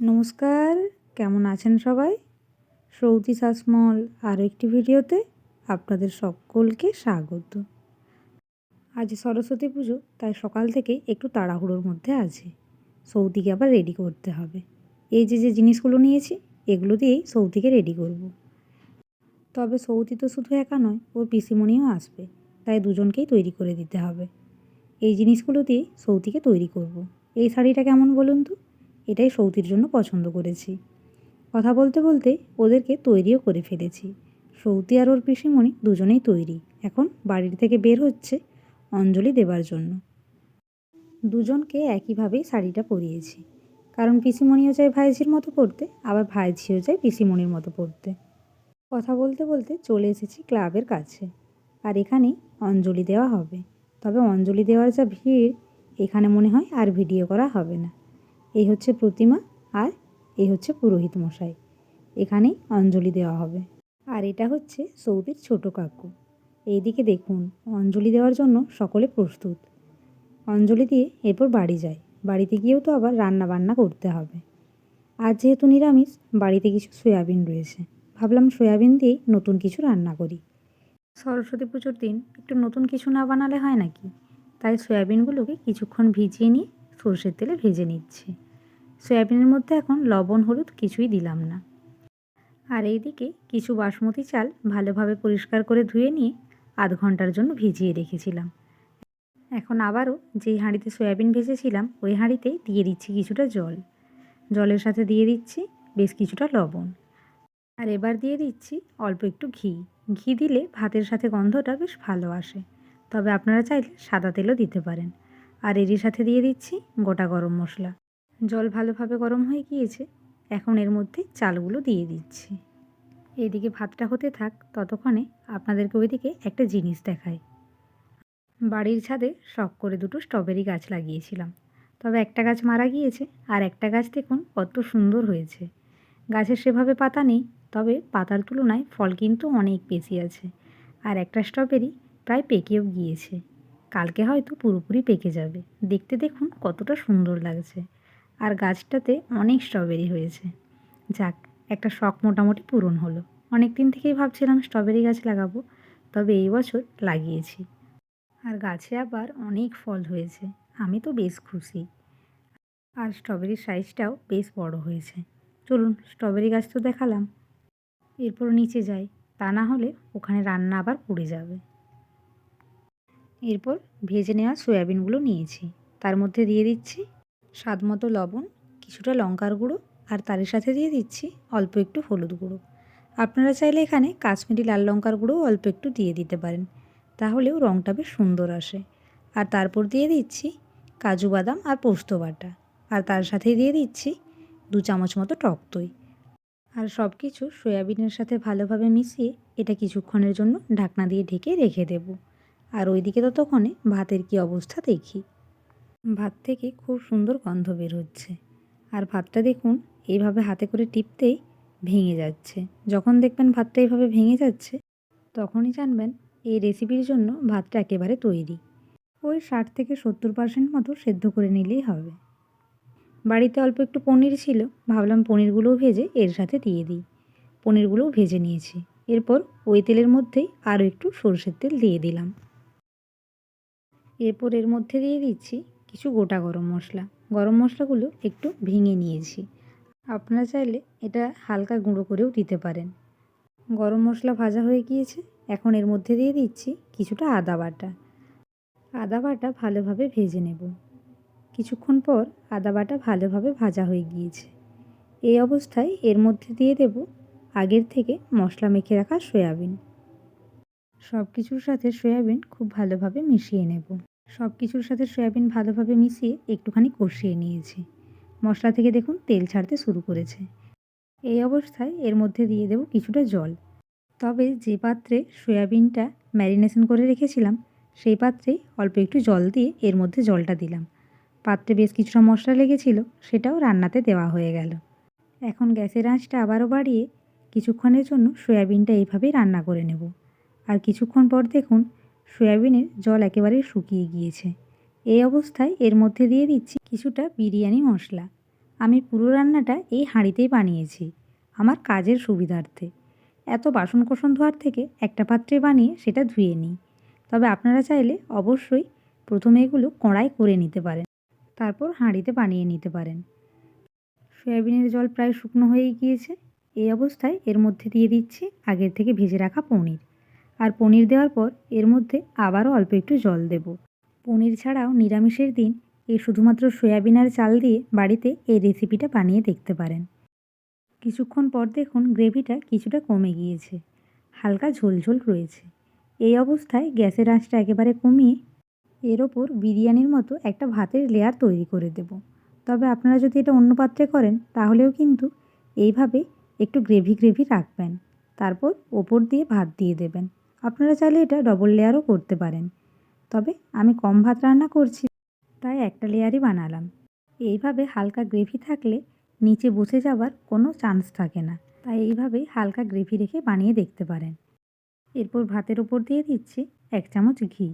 নমস্কার, কেমন আছেন সবাই? সৌতি শাসমল আরও একটি ভিডিওতে আপনাদের সকলকে স্বাগত। আজ সরস্বতী পুজো, তাই সকাল থেকে একটু তাড়াহুড়োর মধ্যে আছে। সৌতিকে আবার রেডি করতে হবে। এই যে যে জিনিসগুলো নিয়েছি, এগুলো দিয়েই সৌতিকে রেডি করব। তবে সৌতি তো শুধু একা নয়, ওর পিসিমণিও আসবে, তাই দুজনকেই তৈরি করে দিতে হবে। এই জিনিসগুলো দিয়ে সৌতিকে তৈরি করব। এই শাড়িটা কেমন বলুন তো? এটাই সৌতির জন্য পছন্দ করেছি। কথা বলতে বলতে ওদেরকে তৈরিও করে ফেলেছি। সৌতি আর ওর পিসিমণি দুজনেই তৈরি। এখন বাড়ির থেকে বের হচ্ছে অঞ্জলি দেবার জন্য। দুজনকে একইভাবেই শাড়িটা পরিয়েছি। কারণ পিসিমণিও চায় ভাইঝির মতো পড়তে আবার ভাইঝিও চায় পিসিমণির মতো পড়তে কথা বলতে বলতে চলে এসেছি ক্লাবের কাছে। আর এখানেই অঞ্জলি দেওয়া হবে। তবে অঞ্জলি দেওয়ার যা ভিড়, এখানে মনে হয় আর ভিডিও করা হবে না। এই হচ্ছে প্রতিমা আর এই হচ্ছে পুরোহিত মশাই। এখানেই অঞ্জলি দেওয়া হবে। আর এটা হচ্ছে সৌদির ছোট কাকু। এইদিকে দেখুন, অঞ্জলি দেওয়ার জন্য সকলে প্রস্তুত। অঞ্জলি দিয়ে এরপর বাড়ি যায়। বাড়িতে গিয়েও তো আবার রান্না বান্না করতে হবে। আজ যেহেতু নিরামিষ, বাড়িতে কিছু সয়াবিন রয়েছে। ভাবলাম সয়াবিন দিয়েই নতুন কিছু রান্না করি। সরস্বতী পুজোর দিন একটু নতুন কিছু না বানালে হয় নাকি? তাই সয়াবিনগুলোকে কিছুক্ষণ ভিজিয়ে নিয়ে সর্ষের তেলে ভেজে নিচ্ছি। সয়াবিনের মধ্যে এখন লবণ, হলুদ কিছুই দিলাম না। আর এইদিকে কিছু বাসমতি চাল ভালোভাবে পরিষ্কার করে ধুয়ে নিয়ে আধ ঘণ্টার জন্য ভিজিয়ে রেখেছিলাম। এখন আবারও যেই হাঁড়িতে সয়াবিন ভেজেছিলাম, ওই হাঁড়িতেই দিয়ে দিচ্ছি কিছুটা জল। জলের সাথে দিয়ে দিচ্ছি বেশ কিছুটা লবণ। আর এবার দিয়ে দিচ্ছি অল্প একটু ঘি। ঘি দিলে ভাতের সাথে গন্ধটা বেশ ভালো আসে। তবে আপনারা চাইলে সাদা তেলও দিতে পারেন। আর এরই সাথে দিয়ে দিচ্ছি গোটা গরম মশলা। জল ভালোভাবে গরম হয়ে গিয়েছে, এখন এর মধ্যে চালগুলো দিয়ে দিচ্ছি। এদিকে ভাতটা হতে থাক, ততক্ষণে আপনাদেরকে ওইদিকে একটা জিনিস দেখায় বাড়ির ছাদে শখ করে দুটো স্ট্রবেরি গাছ লাগিয়েছিলাম। তবে একটা গাছ মারা গিয়েছে আর একটা গাছ দেখুন কত সুন্দর হয়েছে। গাছের সেভাবে পাতা নেই, তবে পাতার তুলনায় ফল কিন্তু অনেক বেশি আছে। আর একটা স্ট্রবেরি প্রায় পেকেও গিয়েছে। কালকে হয়তো পুরোপুরি পেকে যাবে। দেখতে দেখুন কতটা সুন্দর লাগছে। আর গাছটাতে অনেক স্ট্রবেরি হয়েছে। যাক, একটা শখ মোটামুটি পূরণ হলো। অনেক দিন থেকেই ভাবছিলাম স্ট্রবেরি গাছ লাগাবো, তবে এই বছর লাগিয়েছি। আর গাছে আবার অনেক ফল হয়েছে। আমি তো বেশ খুশি। আর স্ট্রবেরির সাইজটাও বেশ বড় হয়েছে। চলুন স্ট্রবেরি গাছ তো দেখালাম। এরপর নিচে যাই। তা না হলে ওখানে রান্না আবার পড়ে যাবে। এরপর ভেজে নেওয়া সয়াবিনগুলো নিয়েছি। তার মধ্যে দিয়ে দিচ্ছি স্বাদ মতো লবণ, কিছুটা লঙ্কার গুঁড়ো আর তার সাথে দিয়ে দিচ্ছি অল্প একটু হলুদ গুঁড়ো। আপনারা চাইলে এখানে কাশ্মীরি লাল লঙ্কার গুঁড়ো অল্প একটু দিয়ে দিতে পারেন, তাহলেও রঙটা বেশ সুন্দর আসে। আর তারপর দিয়ে দিচ্ছি কাজু বাদাম আর পোস্ত বাটা। আর তার সাথেই দিয়ে দিচ্ছি দু চামচ মতো টক দই। আর সব কিছু সয়াবিনের সাথে ভালোভাবে মিশিয়ে এটা কিছুক্ষণের জন্য ঢাকনা দিয়ে ঢেকে রেখে দেব। আর ওইদিকে ততক্ষণে ভাতের কি অবস্থা দেখি। ভাত থেকে খুব সুন্দর গন্ধ বের হচ্ছে। আর ভাতটা দেখুন, এইভাবে হাতে করে টিপতেই ভেঙে যাচ্ছে। যখন দেখবেন ভাতটা এইভাবে ভেঙে যাচ্ছে, তখনই জানবেন এই রেসিপির জন্য ভাতটা একেবারে তৈরি। ওই ষাট থেকে সত্তর পার্সেন্ট মতো সেদ্ধ করে নিলেই হবে। বাড়িতে অল্প একটু পনির ছিল, ভাবলাম পনিরগুলোও ভেজে এর সাথে দিয়ে দিই। পনিরগুলোও ভেজে নিয়েছি। এরপর ওই তেলের মধ্যেই আরও একটু সরষের তেল দিয়ে দিলাম। এরপর এর মধ্যে দিয়ে দিচ্ছি কিছু গোটা গরম মশলা। গরম মশলাগুলো একটু ভেঙে নিয়েছি। আপনারা চাইলে এটা হালকা গুঁড়ো করেও দিতে পারেন। গরম মশলা ভাজা হয়ে গিয়েছে। এখন এর মধ্যে দিয়ে দিচ্ছি কিছুটা আদা বাটা। আদা বাটা ভালোভাবে ভেজে নেব। কিছুক্ষণ পর আদা বাটা ভালোভাবে ভাজা হয়ে গিয়েছে। এই অবস্থায় এর মধ্যে দিয়ে দেব আগের থেকে মশলা মেখে রাখা সয়াবিন। সব কিছুর সাথে সয়াবিন খুব ভালোভাবে মিশিয়ে নেব। সব কিছুর সাথে সয়াবিন ভালোভাবে মিশিয়ে একটুখানি কষিয়ে নিয়েছি। মশলা থেকে দেখুন তেল ছাড়তে শুরু করেছে। এই অবস্থায় এর মধ্যে দিয়ে দেব কিছুটা জল। তবে যে পাত্রে সয়াবিনটা ম্যারিনেশন করে রেখেছিলাম, সেই পাত্রেই অল্প একটু জল দিয়ে এর মধ্যে জলটা দিলাম। পাত্রে বেশ কিছুটা মশলা লেগেছিল, সেটাও রান্নাতে দেওয়া হয়ে গেল। এখন গ্যাসের আঁচটা আবারও বাড়িয়ে কিছুক্ষণের জন্য সয়াবিনটা এইভাবেই রান্না করে নেব। আর কিছুক্ষণ পর দেখুন সয়াবিনের জল একেবারে শুকিয়ে গিয়েছে। এই অবস্থায় এর মধ্যে দিয়ে দিচ্ছি কিছুটা বিরিয়ানি মশলা। আমি পুরো রান্নাটা এই হাঁড়িতেই বানিয়েছি, আমার কাজের সুবিধার্থে। এত বাসন কোসন ধোয়ার থেকে একটা পাত্রে বানিয়ে সেটা ধুয়ে নিই। তবে আপনারা চাইলে অবশ্যই প্রথমে এগুলো কড়াই করে নিতে পারেন, তারপর হাঁড়িতে বানিয়ে নিতে পারেন। সয়াবিনের জল প্রায় শুকনো হয়েই গিয়েছে। এই অবস্থায় এর মধ্যে দিয়ে দিচ্ছি আগের থেকে ভেজে রাখা পনির। আর পনির দেওয়ার পর এর মধ্যে আবারও অল্প একটু জল দেব। পনির ছাড়াও নিরামিষের দিন এই শুধুমাত্র সয়াবিন আর চাল দিয়ে বাড়িতে এই রেসিপিটা বানিয়ে দেখতে পারেন। কিছুক্ষণ পর দেখুন গ্রেভিটা কিছুটা কমে গিয়েছে, হালকা ঝোলঝোল রয়েছে। এই অবস্থায় গ্যাসের আঁচটা একেবারে কমিয়ে এর ওপর বিরিয়ানির মতো একটা ভাতের লেয়ার তৈরি করে দেব। তবে আপনারা যদি এটা অন্য পাত্রে করেন, তাহলেও কিন্তু এইভাবে একটু গ্রেভি গ্রেভি রাখবেন। তারপর ওপর দিয়ে ভাত দিয়ে দেবেন। আপনারা চাইলে এটা ডবল লেয়ারও করতে পারেন। তবে আমি কম ভাত রান্না করছি, তাই একটা লেয়ারই বানালাম। এইভাবে হালকা গ্রেভি থাকলে নিচে বসে যাওয়ার কোনো চান্স থাকে না। তাই এইভাবেই হালকা গ্রেভি রেখে বানিয়ে দেখতে পারেন। এরপর ভাতের ওপর দিয়ে দিচ্ছি এক চামচ ঘি।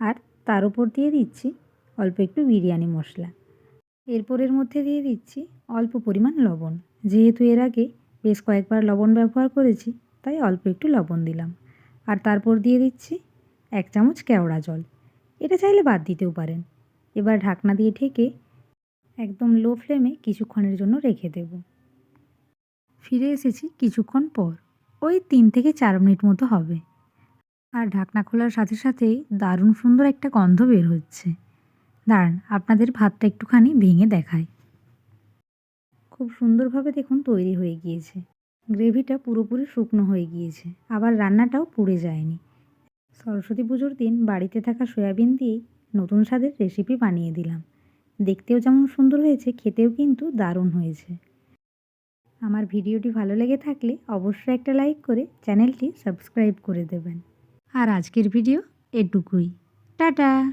আর তার উপর দিয়ে দিচ্ছি অল্প একটু বিরিয়ানি মশলা। এরপর এর মধ্যে দিয়ে দিচ্ছি অল্প পরিমাণ লবণ। যেহেতু এর আগে বেশ কয়েকবার লবণ ব্যবহার করেছি, তাই অল্প একটু লবণ দিলাম। আর তারপর দিয়ে দিচ্ছি এক চামচ কেওড়া জল। এটা চাইলে বাদ দিতেও পারেন। এবার ঢাকনা দিয়ে ঢেকে একদম লো ফ্লেমে কিছুক্ষণের জন্য রেখে দেব। ফিরে এসেছি কিছুক্ষণ পর। ওই তিন থেকে চার মিনিট মতো হবে। আর ঢাকনা খোলার সাথে সাথেই দারুণ সুন্দর একটা গন্ধ বের হচ্ছে। দাঁড়ান, আপনাদের ভাতটা একটুখানি ভেঙে দেখায় খুব সুন্দরভাবে দেখুন তৈরি হয়ে গিয়েছে। গ্রেভিটা পুরোপুরি শুকনো হয়ে গিয়েছে। আবার রান্নাটাও পুড়ে যায়নি। সরস্বতী পুজোর দিন বাড়িতে থাকা সয়াবিন দিয়েই নতুন স্বাদের রেসিপি বানিয়ে দিলাম। দেখতেও যেমন সুন্দর হয়েছে, খেতেও কিন্তু দারুণ হয়েছে। আমার ভিডিওটি ভালো লেগে থাকলে অবশ্যই একটা লাইক করে চ্যানেলটি সাবস্ক্রাইব করে দেবেন। আর আজকের ভিডিও এটুকুই। টাটা!